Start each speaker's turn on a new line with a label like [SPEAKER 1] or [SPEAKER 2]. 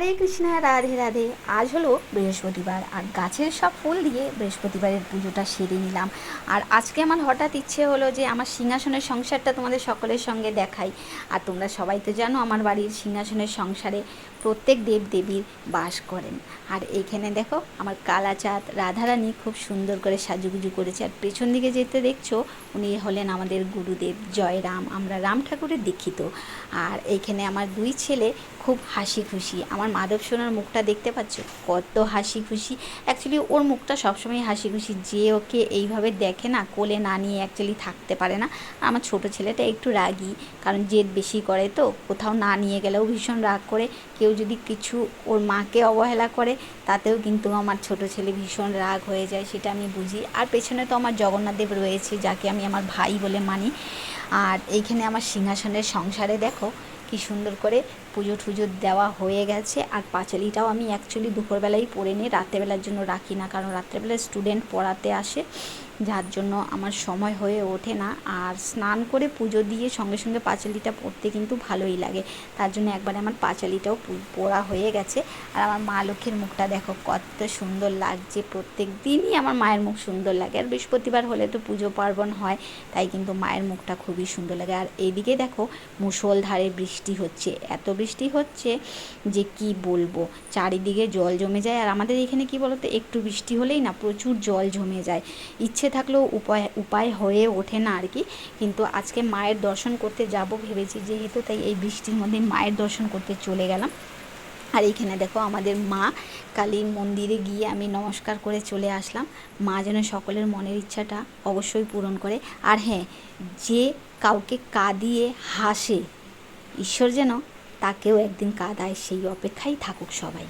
[SPEAKER 1] হরে কৃষ্ণ, রাধে রাধে। আজ হলো বৃহস্পতিবার আর গাছের সব ফুল দিয়ে বৃহস্পতিবারের পুজোটা সেরে নিলাম। আর আজকে আমার হঠাৎ ইচ্ছে হলো যে আমার সিংহাসনের সংসারটা তোমাদের সকলের সঙ্গে দেখাই। আর তোমরা সবাই তো জানো আমার বাড়ির সিংহাসনের সংসারে প্রত্যেক দেব দেবীর বাস করেন। আর এইখানে দেখো আমার কালাচাঁদ রাধারানী খুব সুন্দর করে সাজুগুজু করেছে। আর পেছন দিকে যেতে দেখছ, উনি হলেন আমাদের গুরুদেব। জয়রাম আমরা রাম ঠাকুরের দীক্ষিত। আর এইখানে আমার দুই ছেলে খুব হাসি খুশি। আমার মাধব সোনার মুখটা দেখতে পাচ্ছ? কত হাসি খুশি। অ্যাকচুয়ালি ওর মুখটা সবসময় হাসি খুশি। যে ওকে এইভাবে দেখে না, কোলে না নিয়ে অ্যাকচুয়ালি থাকতে পারে না। আর আমার ছোট ছেলেটা একটু রাগী, কারণ জেদ বেশি করে তো। কোথাও না নিয়ে গেলেও ভীষণ রাগ করে। কেউ যদি কিছু ওর মাকে অবহেলা করে, তাতেও কিন্তু আমার ছোট ছেলে ভীষণ রাগ হয়ে যায়, সেটা আমি বুঝি। আর পেছনে তো আমার জগন্নাথদেব রয়েছে, যাকে আমি আমার ভাই বলে মানি। আর এইখানে আমার সিংহাসনের সংসারে দেখো, কি সুন্দর করে পুজো টুজো দেওয়া হয়ে গেছে। আর পাঁচালিটাও আমি অ্যাকচুয়ালি দুপুরবেলাই পরে নিই রাত্রেবেলার জন্য রাখি না, কারণ রাত্রেবেলায় স্টুডেন্ট পড়াতে আসে। যার জন্য আমার সময় হয়ে ওঠে না। আর স্নান করে পুজো দিয়ে সঙ্গে সঙ্গে পাঁচালিটা পড়তে কিন্তু ভালোই লাগে। তার জন্য একবারে আমার পাঁচালিটাও পড়া হয়ে গেছে। আর আমার মা লক্ষ্মীর মুখটা দেখো কত সুন্দর লাগছে। প্রত্যেক দিনই আমার মায়ের মুখ সুন্দর লাগে। আর বৃহস্পতিবার হলে তো পুজো পার্বণ হয়, তাই কিন্তু মায়ের মুখটা খুবই সুন্দর লাগে। আর এদিকে দেখো মুষলধারে বৃষ্টি হচ্ছে। এত বৃষ্টি হচ্ছে যে কি বলব? চারিদিকে জল জমে যায়। আর আমাদের এখানে কি বলতো? একটু বৃষ্টি হলেই না প্রচুর জল জমে যায়। ইচ্ছে থাকলেও উপায় উপায় হয়ে ওঠে না আর কি। কিন্তু আজকে মায়ের দর্শন করতে যাব ভেবেছি, যেহেতু তাই এই বৃষ্টির মধ্যে মায়ের দর্শন করতে চলে গেলাম। আর এইখানে দেখো আমাদের মা কালী মন্দিরে গিয়ে আমি নমস্কার করে চলে আসলাম। মা যেন সকলের মনের ইচ্ছাটা অবশ্যই পূরণ করে। আর হ্যাঁ যে কাউকে কাঁদিয়ে হাসে, ঈশ্বর যেন তাকেও একদিন কাদায় সেই অপেক্ষায় থাকুক সবাই।